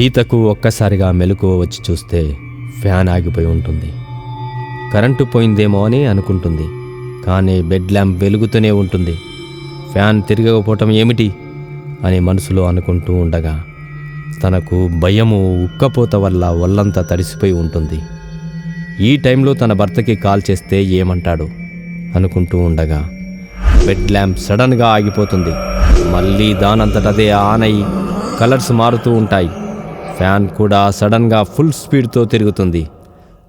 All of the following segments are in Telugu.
సీతకు ఒక్కసారిగా మెలకువ వచ్చి చూస్తే ఫ్యాన్ ఆగిపోయి ఉంటుంది. కరెంటు పోయిందేమో అని అనుకుంటుంది. కానీ బెడ్ ల్యాంప్ వెలుగుతూనే ఉంటుంది. ఫ్యాన్ తిరగకపోవటం ఏమిటి? అని మనసులో అనుకుంటూ ఉండగా తనకు భయము ఉక్కపోత వల్ల ఒళ్ళంతా తడిసిపోయి ఉంటుంది. ఈ టైంలో తన భర్తకి కాల్ చేస్తే ఏమంటాడు? అనుకుంటూ ఉండగా బెడ్ ల్యాంప్ సడన్గా ఆగిపోతుంది. మళ్ళీ దానంతటదే ఆన్ అయి కలర్స్ మారుతూ ఉంటాయి. ఫ్యాన్ కూడా సడన్గా ఫుల్ స్పీడ్తో తిరుగుతుంది.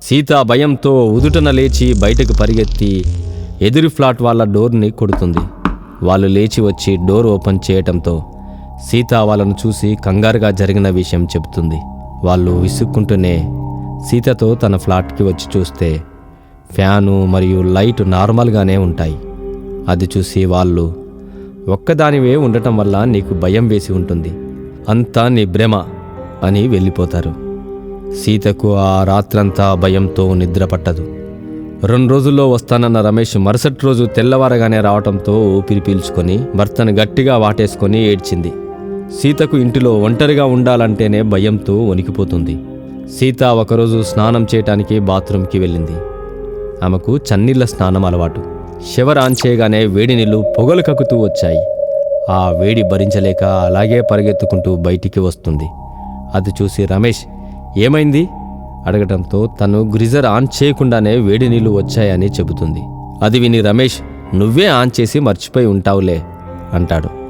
సీత భయంతో ఉదుటన లేచి బయటకు పరిగెత్తి ఎదురు ఫ్లాట్ వాళ్ళ డోర్ని కొడుతుంది. వాళ్ళు లేచి వచ్చి డోర్ ఓపెన్ చేయటంతో సీత వాళ్ళను చూసి కంగారుగా జరిగిన విషయం చెబుతుంది. వాళ్ళు విసుక్కుంటూనే సీతతో తన ఫ్లాట్కి వచ్చి చూస్తే ఫ్యాను మరియు లైట్ నార్మల్గానే ఉంటాయి. అది చూసి వాళ్ళు ఒక్కదానివే ఉండటం వల్ల నీకు భయం వేసి ఉంటుంది. అంతా నీ భ్రమ. అని వెళ్ళిపోతారు. సీతకు ఆ రాత్రంతా భయంతో నిద్ర పట్టదు. రెండు రోజుల్లో వస్తానన్న రమేష్ మరుసటి రోజు తెల్లవారగానే రావటంతో ఊపిరి పీల్చుకొని భర్తను గట్టిగా వాటేసుకొని ఏడ్చింది. సీతకు ఇంటిలో ఒంటరిగా ఉండాలంటేనే భయంతో వణికిపోతుంది. సీత ఒకరోజు స్నానం చేయటానికి బాత్రూంకి వెళ్ళింది. ఆమెకు చన్నీళ్ళ స్నానం అలవాటు. శివరాంచేయగానే వేడి నీళ్ళు పొగలు కక్కుతూ వచ్చాయి. ఆ వేడి భరించలేక అలాగే పరిగెత్తుకుంటూ బయటికి వస్తుంది. అది చూసి రమేష్ ఏమైంది? అడగటంతో తను గ్రిజర్ ఆన్ చేయకుండానే వేడి నీళ్ళు వచ్చాయని చెబుతుంది. అది విని రమేష్ నువ్వే ఆన్ చేసి మర్చిపోయి ఉంటావులే అంటాడు.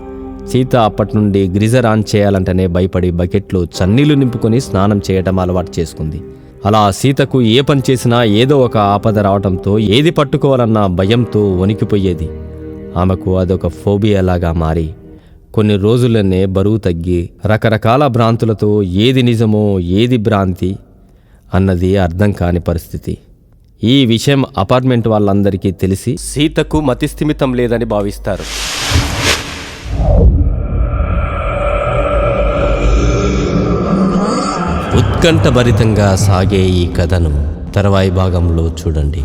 సీత అప్పటి నుండి గ్రిజర్ ఆన్ చేయాలంటేనే భయపడి బకెట్లో చన్నీళ్ళు నింపుకొని స్నానం చేయటం అలవాటు చేసుకుంది. అలా సీతకు ఏ పని చేసినా ఏదో ఒక ఆపద రావటంతో ఏది పట్టుకోవాలన్న భయంతో వణికిపోయేది. ఆమెకు అదొక ఫోబియాలాగా మారి కొన్ని రోజులనే బరువు తగ్గి రకరకాల భ్రాంతులతో ఏది నిజమో ఏది భ్రాంతి అన్నది అర్థం కాని పరిస్థితి. ఈ విషయం అపార్ట్మెంట్ వాళ్ళందరికీ తెలిసి సీతకు మతిస్థిమితం లేదని భావిస్తారు. ఉత్కంఠభరితంగా సాగే ఈ కథను తర్వాయి భాగంలో చూడండి.